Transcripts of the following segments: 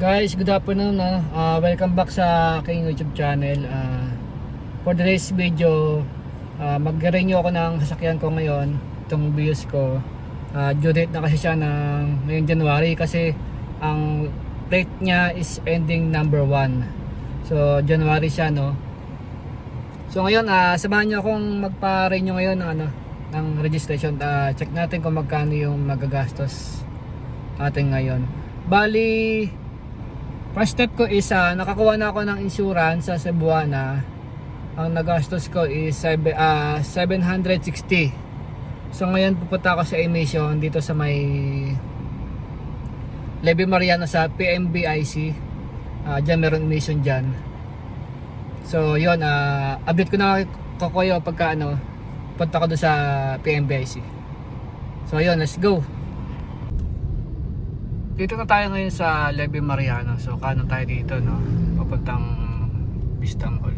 Guys, good afternoon. ah. Ah, welcome back sa aking YouTube channel. Ah, for today's video, uh, mag-renew ako ng sasakyan ko ngayon, itong Vios ko. Ah, due date na kasi siya ng ngayong January kasi ang plate niya is ending number 1. So, January siya, no? So, ngayon, ah, samahan niyo akong magpa-renew ngayon ng, ano, ng registration. Ah, check natin kung magkano yung magagastos natin ngayon. Bali, First step ko is ah, nakakuha na ako ng insurance sa Cebuana. Ang nagastos ko is sebe- ah, 760. So ngayon pupunta ako sa emission dito sa may Levy Mariano sa PMBIC. Ah, diyan meron emission diyan. So yun, ah, update ko na ko kayo pagka ano, punta ko doon sa PMBIC. So yun, let's go. Dito na tayo ngayon sa Levy Mariano. So kanan tayo dito no, papuntang Vista Mall.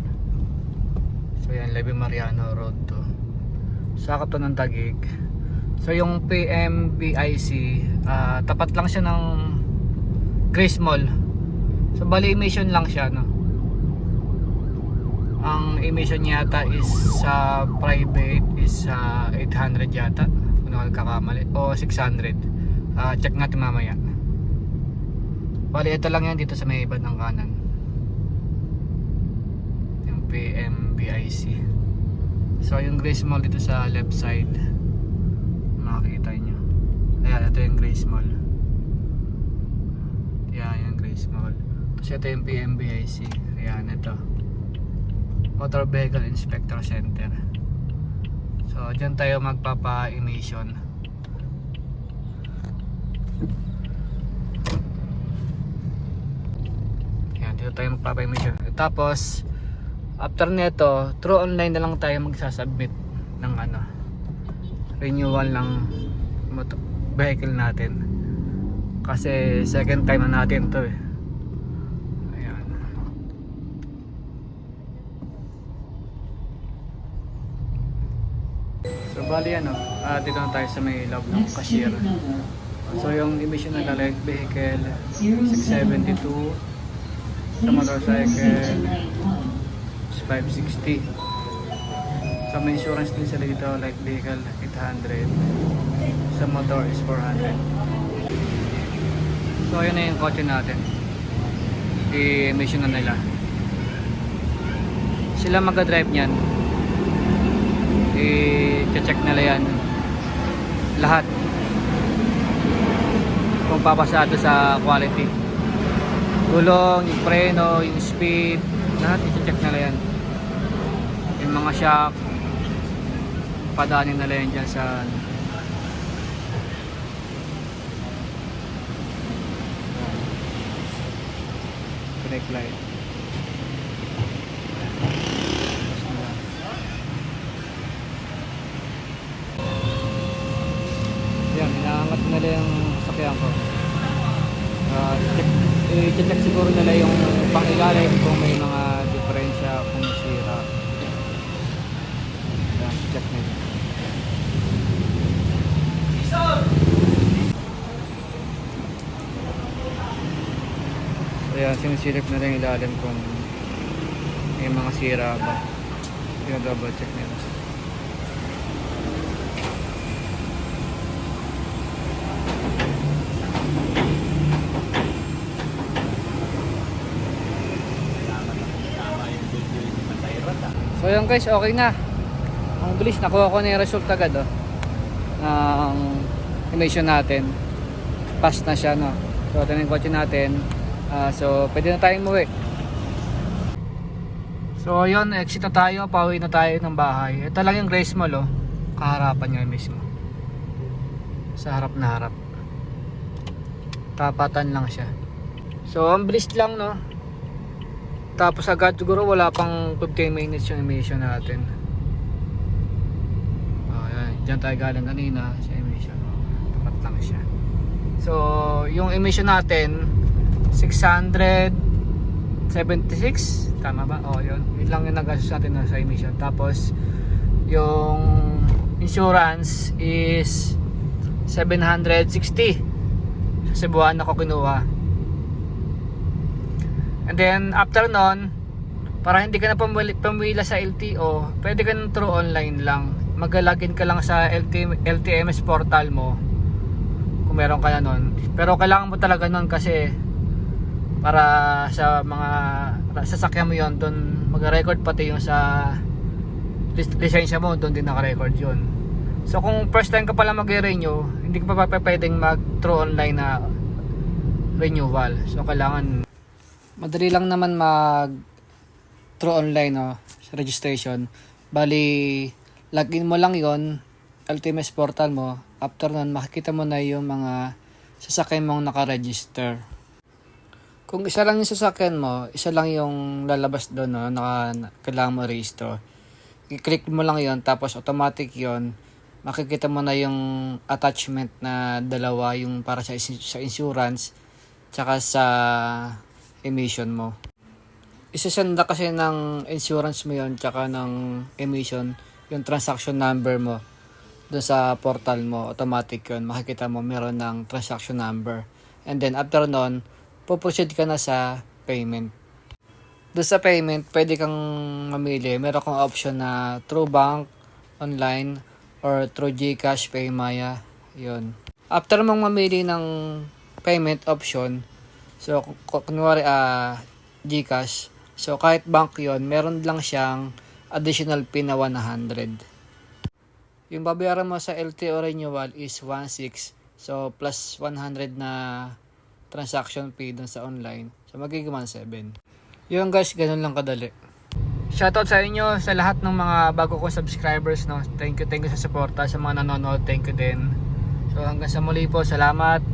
So yan Levy Mariano Road to. Sakop to ng Tagig. So yung PMBIC, ah, tapat lang siya ng Grace Mall. So bali emission lang siya no. Ang emission yata is sa private is sa 800 yata. Kung ako nagkakamali. O 600. Ah, check natin mamaya. Bali, ito lang yan dito sa may bandang kanan. Yung PMBIC. So, yung Grace Mall dito sa left side. Makikita nyo. Ayan, ito yung Grace Mall. Ayan, yung Grace Mall. Tapos ito yung PMBIC. Ayan, ito. Motor Vehicle Inspector Center. So, dyan tayo magpapa-emission. Dito tayo magpapa-emission. Tapos, after neto, through online na lang tayo magsasubmit ng ano, renewal ng vehicle natin. Kasi second time na natin to eh. Ayan. Bali ano, ah, dito na tayo sa may loob ng cashier. So yung emission ng light vehicle 672 sa motorcycle is 560 sa may insurance din sila dito light vehicle 800 sa motor is 400 so ayun na yung kotse natin. I-emission na nila. Sila mag-drive niyan. I-check nila yan. Lahat. Kung papasado sa quality gulong, yung preno, yung speed. Lahat i-check nila yan. Yung mga shock padanin nila yan dyan sa brake light. Yan, inaangat nila yung sakyan ko. Uh, check, i-check siguro nila yung pangilalim kung may mga diferensya kung sira yan, check nila Ayan, sinisilip na rin ilalim kung may mga sira ba. Yung double check nila. So yun guys, okay na. Ang bilis, nakuha ko na yung result agad oh. Ng emission natin. Pass na siya no. So ito na yung natin. Ah, so pwede na tayong umuwi. So yun, exit na tayo, pauwi na tayo ng bahay. Ito lang yung Grace Mall oh. Kaharapan niya mismo. Sa harap na harap. Tapatan lang siya. So ang bilis lang no. Tapos agad siguro wala pang 15 minutes yung emission natin. Oh, yan. Diyan tayo galing kanina sa emission. Tapat lang siya. So, yung emission natin 676 tama ba? Oh, yun. Yun lang yung nagastos natin na sa emission. Tapos yung insurance is 760 sa Cebuana ko kinuha And then after nun, para hindi ka na pumila sa LTO, pwede ka na through online lang. Mag-login ka lang sa LT, LTMS portal mo kung meron ka na nun. Pero kailangan mo talaga nun kasi para sa mga sasakyan mo yon doon mag-record pati yung sa lis- lisensya mo doon din naka-record yun. So kung first time ka pala mag-renew, hindi ka pa pwedeng mag-through online na renewal. So kailangan madali lang naman mag through online no, registration. Bali login mo lang yon LTMS portal mo. After nun, makikita mo na yung mga sasakyan mong naka-register. Kung isa lang yung sasakyan mo, isa lang yung lalabas doon no, naka, kailangan mo register. I-click mo lang yon tapos automatic yon makikita mo na yung attachment na dalawa yung para sa, sa insurance tsaka sa emission mo. Isasenda kasi ng insurance mo yon tsaka ng emission yung transaction number mo doon sa portal mo automatic yun. Makikita mo meron ng transaction number. And then after nun puproceed ka na sa payment. Doon sa payment pwede kang mamili. Meron kang option na through bank online or through Gcash Paymaya yun. After mong mamili ng payment option so ku- ku- kunwari ah Gcash so kahit bank yon meron lang siyang additional fee na 100 yung babayaran mo sa LTO renewal is 1.6. So, plus 100 na transaction fee dun sa online. So, magiging 1.7. Yun guys, ganun lang kadali. Shoutout sa inyo sa lahat ng mga bago kong subscribers. No? Thank you, thank you sa suporta. Sa mga nanonood, thank you din. So, hanggang sa muli po. Salamat.